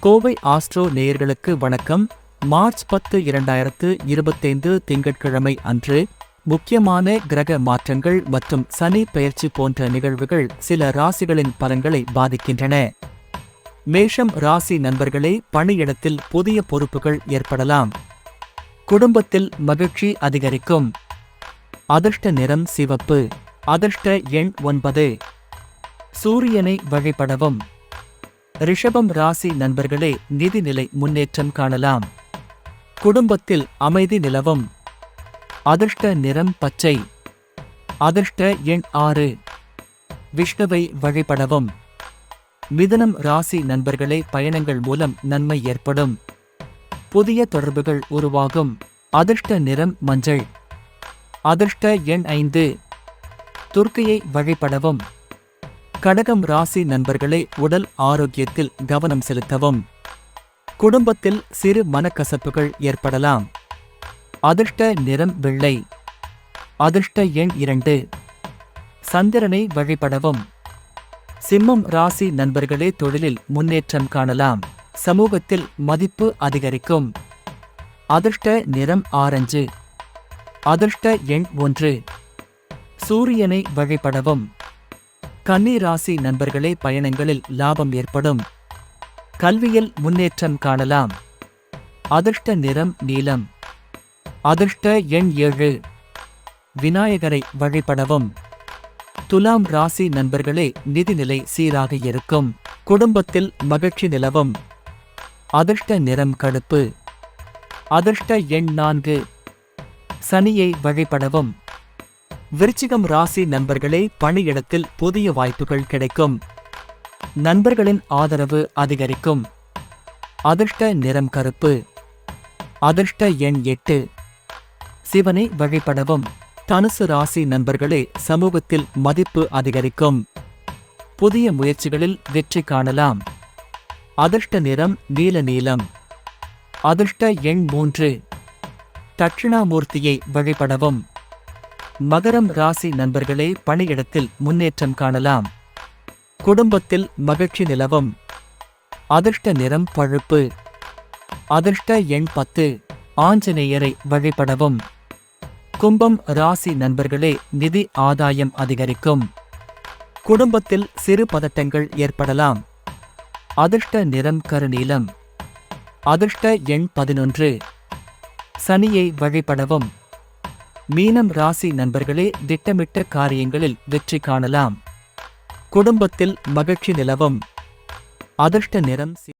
Kovai astro நேயர்களுக்கு வணக்கம். March பத்து இரண்டாயிரத்து இருபத்தைந்து திங்கட்கிழமை அன்று முக்கியமான கிரக மாற்றங்கள் மற்றும் சனி பெயர்ச்சி போன்ற நிகழ்வுகள் சில ராசிகளின் பலன்களை பாதிக்கின்றன. மேஷம் ராசி நண்பர்களே பணியிடத்தில் புதிய பொறுப்புகள் ஏற்படலாம். குடும்பத்தில் மகிழ்ச்சி அதிகரிக்கும். அதிர்ஷ்ட நிறம் சிவப்பு. அதிர்ஷ்ட எண் ஒன்பது. சூரியனை வழிபடவும். ரிஷபம் ராசி நண்பர்களே நிதிநிலை முன்னேற்றம் காணலாம். குடும்பத்தில் அமைதி நிலவும். அதிர்ஷ்ட நிறம் பச்சை. அதிர்ஷ்ட எண் ஆறு. விஷ்ணுவை வழிபடவும். மிதனம் ராசி நண்பர்களே பயணங்கள் மூலம் நன்மை ஏற்படும். புதிய தொடர்புகள் உருவாகும். அதிர்ஷ்ட நிறம் மஞ்சள். அதிர்ஷ்ட எண் ஐந்து. துர்க்கையை வழிபடவும். கடகம் ராசி நண்பர்களே உடல் ஆரோக்கியத்தில் கவனம் செலுத்தவும். குடும்பத்தில் சிறு மனக்கசப்புகள் ஏற்படலாம். அதிர்ஷ்ட நிறம் வெள்ளை. அதிர்ஷ்ட எண் இரண்டு. சந்திரனை வழிபடவும். சிம்மம் ராசி நண்பர்களே தொழிலில் முன்னேற்றம் காணலாம். சமூகத்தில் மதிப்பு அதிகரிக்கும். அதிர்ஷ்ட நிறம் ஆரஞ்சு. அதிர்ஷ்ட எண் ஒன்று. சூரியனை வழிபடவும். கன்னி ராசி நண்பர்களே பயணங்களில் லாபம் ஏற்படும். கல்வியில் முன்னேற்றம் காணலாம். அதிர்ஷ்ட நிறம் நீலம். அதிர்ஷ்ட எண் ஏழு. விநாயகரை வழிபடவும். துலாம் ராசி நண்பர்களே நிதிநிலை சீராக இருக்கும். குடும்பத்தில் மகிழ்ச்சி நிலவும். அதிர்ஷ்ட நிறம் கடுப்பு. அதிர்ஷ்ட எண் நான்கு. சனியை வழிபடவும். விருச்சிகம் ராசி நண்பர்களே பணியிடத்தில் புதிய வாய்ப்புகள் கிடைக்கும். நண்பர்களின் ஆதரவு அதிகரிக்கும். அதிர்ஷ்ட நிறம் கருப்பு. அதிர்ஷ்ட எண் எட்டு. சிவனை வழிபடவும். தனுசு ராசி நண்பர்களே சமூகத்தில் மதிப்பு அதிகரிக்கும். புதிய முயற்சிகளில் வெற்றி காணலாம். அதிர்ஷ்ட நிறம் நீல நீலம். அதிர்ஷ்ட எண் மூன்று. தட்சிணாமூர்த்தியை வழிபடவும். மகரம் ராசி நண்பர்களே பணியிடத்தில் முன்னேற்றம் காணலாம். குடும்பத்தில் மகிழ்ச்சி நிலவும். அதிர்ஷ்ட நிறம் பழுப்பு. அதிர்ஷ்ட எண் பத்து ஆஞ்சநேயரை வழிபடவும். கும்பம் ராசி நண்பர்களே நிதி ஆதாயம் அதிகரிக்கும். குடும்பத்தில் சிறு பதட்டங்கள் ஏற்படலாம். அதிர்ஷ்ட நிறம் கருநீலம். அதிர்ஷ்ட எண் பதினொன்று சனியை வழிபடவும். மீனம் ராசி நண்பர்களே திட்டமிட்ட காரியங்களில் வெற்றி காணலாம். குடும்பத்தில் மகிழ்ச்சி நிலவும். அதிர்ஷ்ட நிறம்